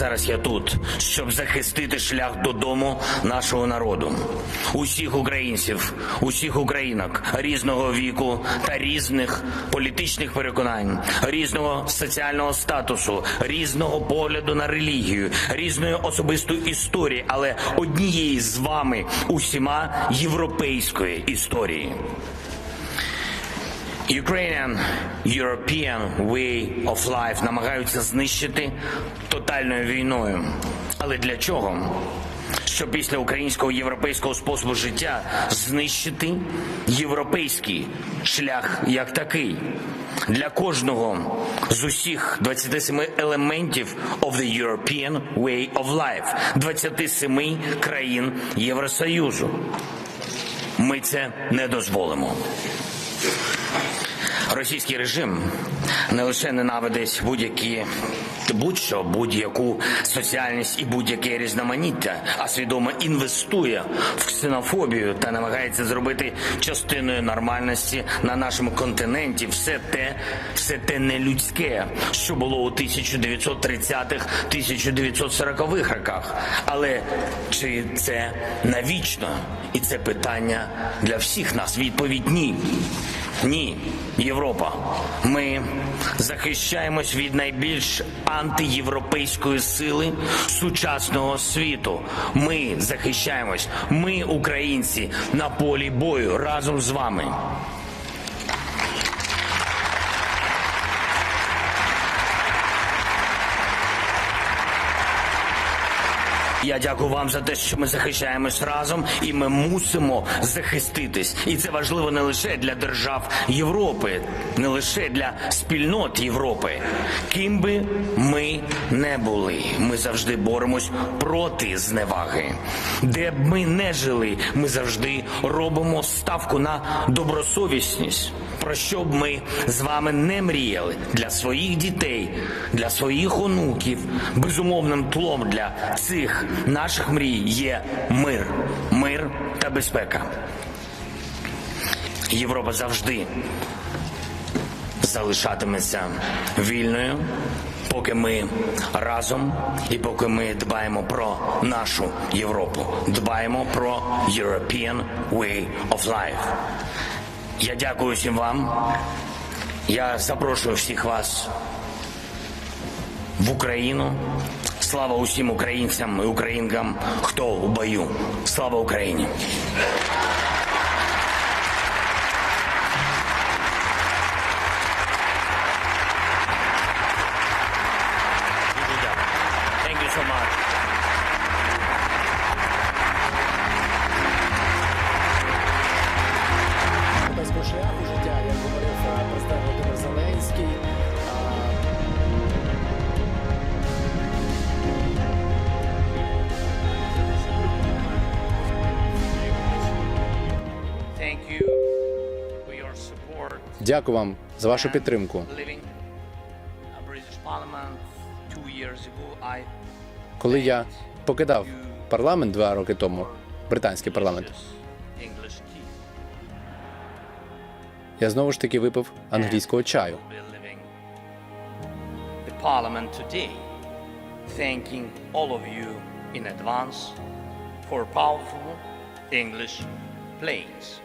Зараз я тут, щоб захистити шлях додому нашого народу, усіх українців, усіх українок різного віку та різних політичних переконань, різного соціального статусу, різного погляду на релігію, різної особистої історії, але однієї з вами усіма європейської історії. Ukrainian European way of life намагаються знищити тотальною війною. Але для чого? Щоб після українського європейського способу життя знищити європейський шлях як такий. Для кожного з усіх 27 елементів of the European way of life, 27 країн Євросоюзу. Ми це не дозволимо. Російський режим не лише ненавидить будь-які будь-що, будь-яку соціальність і будь-яке різноманіття, а свідомо інвестує в ксенофобію та намагається зробити частиною нормальності на нашому континенті все те, все те нелюдське, що було у 1930-х, 1940-х роках. Але чи це навічно? І це питання для всіх нас. Відповідь ні. Ні, Європа. Ми захищаємось від найбільш антиєвропейської сили сучасного світу. Ми захищаємось. Ми, українці, на полі бою разом з вами. Я дякую вам за те, що ми захищаємось разом, і ми мусимо захиститись. І це важливо не лише для держав Європи, не лише для спільнот Європи. Ким би ми не були, ми завжди боремось проти зневаги. Де б ми не жили, ми завжди робимо ставку на добросовісність. Про що б ми з вами не мріяли для своїх дітей, для своїх онуків, безумовним тлом для цих наших мрій є мир, мир та безпека. Європа завжди залишатиметься вільною, поки ми разом і поки ми дбаємо про нашу Європу, дбаємо про European Way of Life. Я дякую всім вам. Я запрошую всіх вас в Україну. Слава усім українцям і українкам, хто у бою. Слава Україні! Дякую вам за вашу підтримку. Коли я покидав парламент два роки тому, британський парламент, я знову ж таки випив англійського чаю. For powerful English plays.